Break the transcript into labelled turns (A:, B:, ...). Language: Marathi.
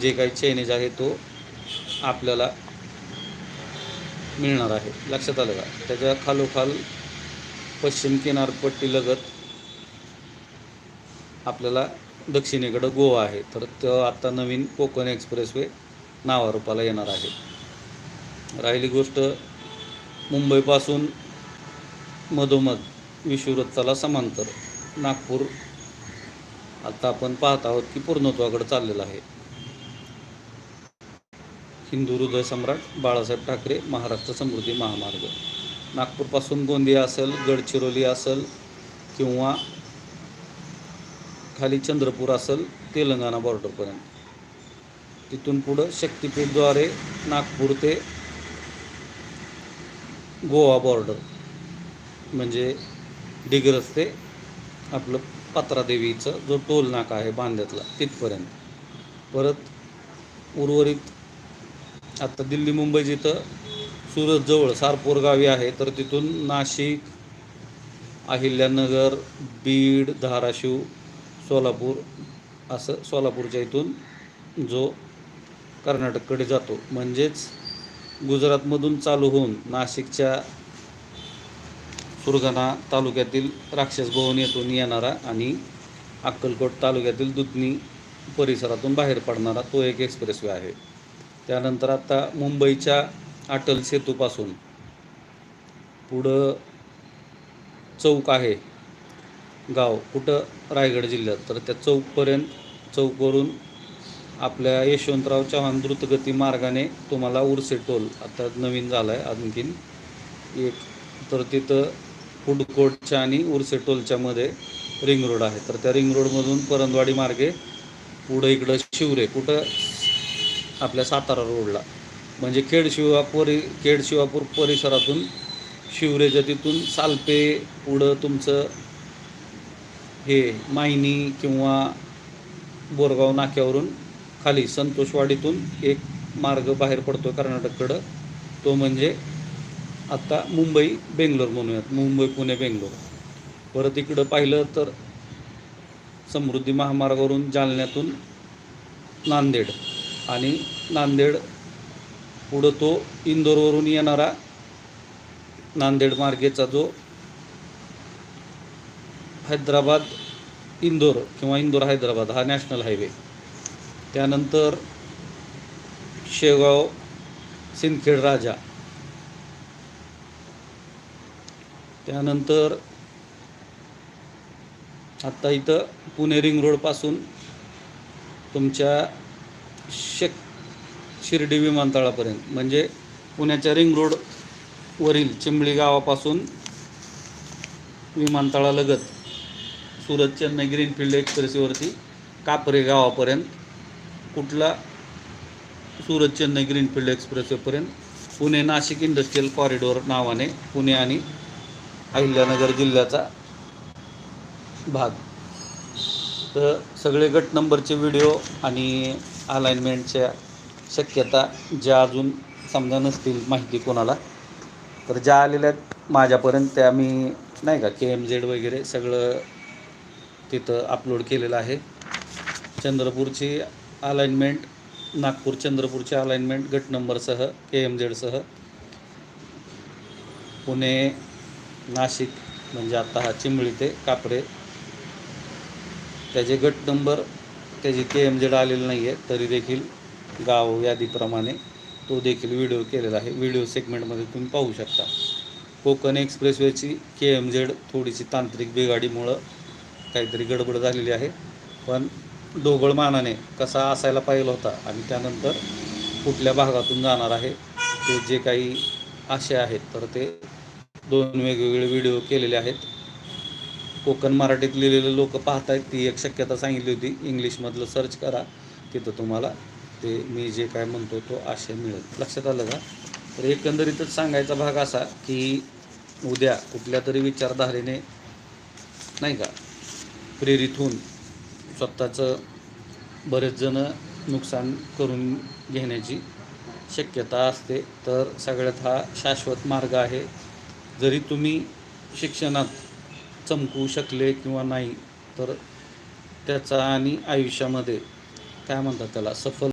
A: जे काही चेनेज आहे तो आपल्याला मिळणार आहे. लक्षात आलं का? त्याच्या खालोखाल पश्चिम किनारपट्टीलगत आपल्याला दक्षिणेकडं गोवा आहे. तर तो आत्ता नवीन कोकण एक्सप्रेसवे नावारूपाला येणार आहे. राहिली गोष्ट मुंबईपासून मधोमध विषुववृत्ताला समांतर. नागपूर आता आपण पाहत आहोत की पूर्णत्वाकडे चाललेलं आहे. हिंदू हृदय सम्राट बाळासाहेब ठाकरे महाराष्ट्र समृद्धी महामार्ग. नागपूरपासून गोंदिया असेल गडचिरोली असेल किंवा खाली चंद्रपूर असेल तेलंगणा बॉर्डरपर्यंत तिथून पुढं शक्तिपीठद्वारे नागपूर ते गोवा बॉर्डर म्हणजे डिग्रस ते आपलं पात्रादेवीचं जो टोल नाका आहे बांध्यातला तिथपर्यंत. परत उर्वरित आत्ता दिल्ली मुंबई जिथं सुरतजवळ सारपूर गावी आहे तर तिथून नाशिक अहिल्यानगर बीड धाराशिव सोलापूर असं सोलापूरच्या इथून जो कर्नाटककडे जातो. म्हणजेच गुजरातमधून चालू होऊन नाशिकच्या सुरगाणा तालुक्यातील राक्षस भवन येथून येणारा आणि अक्कलकोट तालुक्यातील दुधनी परिसरातून बाहेर पडणारा तो एक एक्सप्रेसवे आहे. त्यानंतर आता मुंबईच्या अटल सेतूपासून पुढं चौक आहे. गाव कुठं? रायगड जिल्ह्यात. तर त्या चौकपर्यंत चौकवरून आपल्या यशवंतराव चव्हाण द्रुतगती मार्गाने तुम्हाला उर्से टोल आता नवीन झाला आहे आणखीन एक. तर तिथं फूड कोर्टच्या आणि उर्से टोलच्यामध्ये रिंग रोड आहे. तर त्या रिंग रोडमधून परंदवाडी मार्गे पुढं इकडं शिवरे. कुठं? आपल्या सातारा रोडला. म्हणजे खेड शिवापुरी खेड शिवापूर परिसरातून शिवरेच्या तिथून सालपे पुढं तुमचं हे मायनी किंवा बोरगाव नाक्यावरून खाली संतोषवाडीतून एक मार्ग बाहेर पडतो कर्नाटककडं. तो म्हणजे आत्ता मुंबई बेंगलोर म्हणूयात. मुंबई पुणे बेंगलोर. परत इकडं पाहिलं तर समृद्धी महामार्गावरून जालन्यातून नांदेड. आणि नांदेड पुढं तो इंदोरवरून येणारा नांदेड मार्गेचा जो हैदराबाद इंदोर किंवा इंदोर हैदराबाद हा नॅशनल हायवे. त्यानंतर शेगाव सिंदखेड राजा. त्यानंतर आत्ता इथं पुणे रिंग रोडपासून तुमच्या शेक शिर्डी विमानतळापर्यंत. म्हणजे पुण्याच्या रिंग रोडवरील चिंबळी गावापासून विमानतळालगत सुरत चेन्नई ग्रीनफील्ड एक्सप्रेसवरती कापरे गावापर्यंत कुठला सुरत चेन्नई ग्रीनफील्ड एक्सप्रेसवेपर्यंत पुणे नाशिक इंडस्ट्रीयल कॉरिडॉर नावाने पुणे आणि अहिल्यानगर जिल्ह्याचा भाग. तर सगळे गट नंबरचे व्हिडिओ आणि अलाइनमेंटच्या शक्यता ज्या अजून समजा नसतील माहिती कोणाला तर ज्या आलेल्या आहेत माझ्यापर्यंत त्या मी नाही का के एम झेड वगैरे सगळं तिथं अपलोड केलेलं आहे. चंद्रपूरची अलाइनमेंट नागपूर चंद्रपूरची अलाइनमेंट गट नंबरसह के एम झेडसह पुणे नाशिक म्हणजे आता हा चिंबळी ते कापडे त्याचे गट नंबर त्याची के एम जेड आलेलं नाही आहे तरी देखील गाव यादीप्रमाणे तो देखील व्हिडिओ केलेला आहे. व्हिडिओ सेगमेंटमध्ये तुम्ही पाहू शकता. कोकण एक्सप्रेसवेची के एम झेड थोडीशी तांत्रिक बिघाडीमुळं काहीतरी गडबड झालेली आहे. पण ढोबळमानाने कसा असायला पाहिजे होता आणि त्यानंतर कुठल्या भागातून जाणार आहे ते जे काही आशय आहेत तर ते दोन वेगवेगळे व्हिडिओ केलेले आहेत. कोकण मराठीत लिहिलेले लोक पाहतायत ती एक शक्यता सांगितली होती. इंग्लिशमधलं सर्च करा तिथं तुम्हाला ते मी जे काय म्हणतो तो आशय मिळेल. लक्षात आलं का? तर एकंदरीतच सांगायचा भाग असा की उद्या कुठल्या तरी विचारधारेने नाही का प्रेरित होऊन स्वतःचं बरेच जण नुकसान करून घेण्याची शक्यता असते. तर सगळ्यात हा शाश्वत मार्ग आहे. जरी तुम्ही शिक्षणात चमकू शकले किंवा नाही तर त्याचा आणि आयुष्यामध्ये काय म्हणतात त्याला सफल